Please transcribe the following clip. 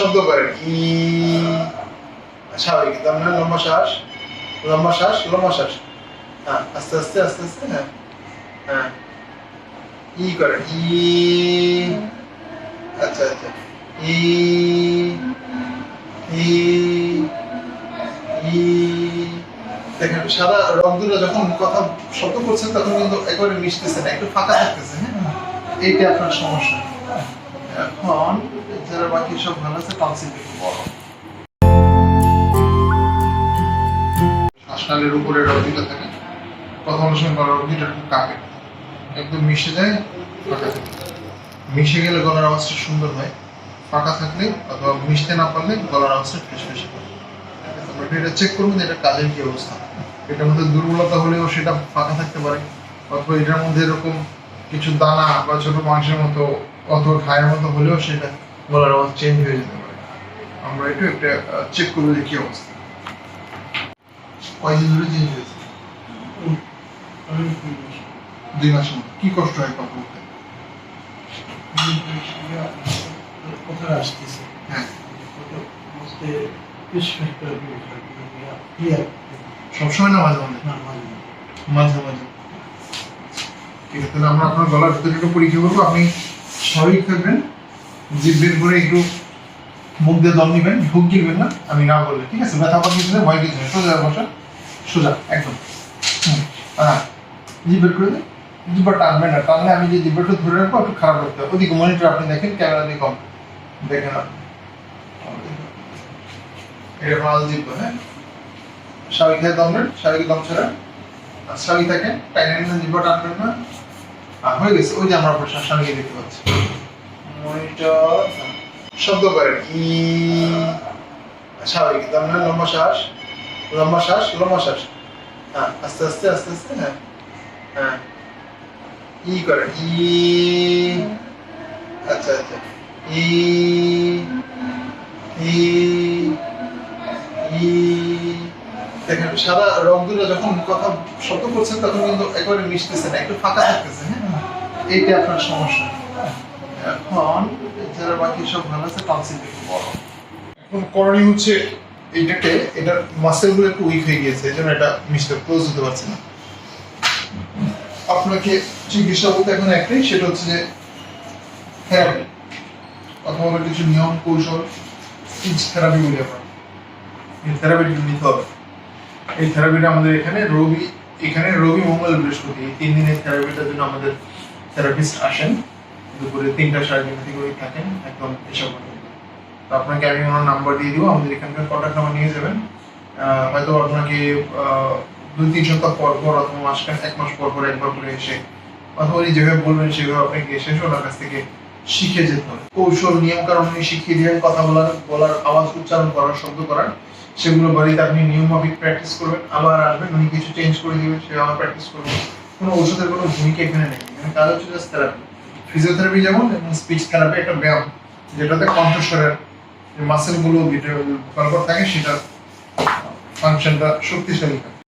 শব্দ করেন ই, স্বাভাবিক, তার মানে লম্বা শ্বাস লম্বা শ্বাস লম্বা শ্বাস। হ্যাঁ আস্তে আস্তে আস্তে আস্তে হ্যাঁ। হ্যাঁ। ই ই আচ্ছা আচ্ছা। ই ই ই। দেখেন, সারা রংগুলো যখন কথা শব্দ করছেন, তখন কিন্তু একেবারে মিশতেছে না, একটু ফাঁকা থাকতেছে হ্যাঁ। এইটা আপনার সমস্যা। যারা বাকি সব ভালো আছে টনসিল একটু বড়। শ্বাসনালীর উপরে রবিটা থাকে। বলার সময় গলার রবিটা একটু কাঁপে একদম মিশে যায়, ফাঁকা থাকে। মিশে গেলে গলার আওয়াজটা সুন্দর হয়। ফাঁকা থাকলে অথবা মিশতে না পারলে গলার আওয়াজটা ফেস ফেসে হয় এটা চেক করবেন যে এটা কাজের কি অবস্থা। এটার মধ্যে দুর্বলতা হলেও সেটা ফাঁকা থাকতে পারে। অথবা এটার মধ্যে এরকম কিছু দানা বা ছোট মাংসের মতো, অথবা ঘায়ের মতো হলেও সেটা গলার আওয়াজ চেঞ্জ হয়ে যেতে পারে। আমরা একটু একটা চেক করব যে কি অবস্থা। কয়দিন ধরে চেঞ্জ হয়েছে দুই মতো কি কষ্ট হয় কথা বলতে? কোথায় আসতেছে? হ্যাঁ। সবসময় না মাঝে মাঝে। মাঝে মাঝে। ঠিক আছে তাহলে আমরা আপনার গলার ভিতরে একটু পরীক্ষা করব। আপনি স্বাভাবিক থাকবেন। জিভ বের করে একটু মুখ দিয়ে দম নিবেন, ঢুক গিলবেন না, আমি না বললে, ঠিক আছে? ব্যথা পাখি দিলে ভয় কিছু সোজা বসা সোজা, একদম। জিভ করে টানবেন না, টানলে আমি যে ধরে রাখব, একটু খারাপ লাগতে হবে। ওদিকে মনিটর আপনি দেখেন, ক্যামেরা দিয়ে কম। দেখেন আপনি। এটা মাল জিব্বা হ্যাঁ? স্বাভাবিক হয়ে দম নেন স্বাভাবিক দম ছাড়া। স্বাভাবিক থাকেন টাইনে টানবেন না। হয়ে গেছে, ওই যে আমরা স্বামীকে দেখতে পাচ্ছি। মনিটর, শব্দ করেন স্বাভাবিক, তার মানে লম্বা শ্বাস লম্বা শ্বাস লম্বা শ্বাস। হ্যাঁ আস্তে আস্তে আস্তে আস্তে হ্যাঁ। হ্যাঁ। ই ই আচ্ছা আচ্ছা। ই ই ই, দেখেন, সারা রংগুলো যখন কথা, শব্দ করছেন, তখন কিন্তু একেবারে মিশতেছে না, একটু ফাঁকা থাকতেছে হ্যাঁ। এইটা আপনার সমস্যা। এখন যারা বাকি সব ভালো আছে টনসিল একটু বড় এখন করণীয় হচ্ছে এইটাকে এটার মাসেলগুলো একটু উইক হয়ে গিয়েছে, এই জন্য এটা মিস্টার ক্লোজ হতে পারছে না। আপনাকে চিকিৎসা বলতে এখন একটাই, সেটা হচ্ছে যে থেরাপি অথবা কিছু নিয়ম, কৌশল থেরাপি বলি আমরা। এই থেরাপিটি নিতে হবে। এই থেরাপিটা আমাদের এখানে রবি এখানে রবি মঙ্গল বৃহস্পতি, এই তিন দিনের থেরাপিটার জন্য আমাদের থেরাপিস্ট আসেন। দুপুরে তিনটা, সাড়ে তিনটা থেকে ওই থাকেন, একদম এসব তো আপনাকে আমি ওনার নাম্বার দিয়ে দিব, আমাদের এখানকার কন্ট্যাক্ট নাম্বার নিয়ে যাবেন। হয়তো আপনাকে দুই, তিন সপ্তাহ পর পর অথবা মাসখান, এক মাস পর পর একবার করে এসে অথবা উনি যেভাবে বলবেন সেভাবে আপনাকে এসে ওনার কাছ থেকে শিখে যেতে হবে। কৌশল নিয়ম কারণ উনি শিখিয়ে দিবেন কথা বলার বলার, আওয়াজ উচ্চারণ করার, শব্দ করার, সেগুলো বাড়িতে আপনি নিয়ম মাফিক প্র্যাকটিস করবেন, আবার আসবেন, উনি কিছু চেঞ্জ করে দিবেন সে আবার প্র্যাকটিস করবেন। কোনো ওষুধের কোনো ভূমিকা এখানে নেই। এখানে কাজ হচ্ছে জাস্ট থেরাপি ফিজিওথেরাপি যেমন এবং স্পিচ থেরাপি একটা ব্যায়াম, যেটাতে কণ্ঠস্বরের মাসেলগুলো যেটা কর্কট থাকে সেটা ফাংশনটা শক্তিশালী থাকে।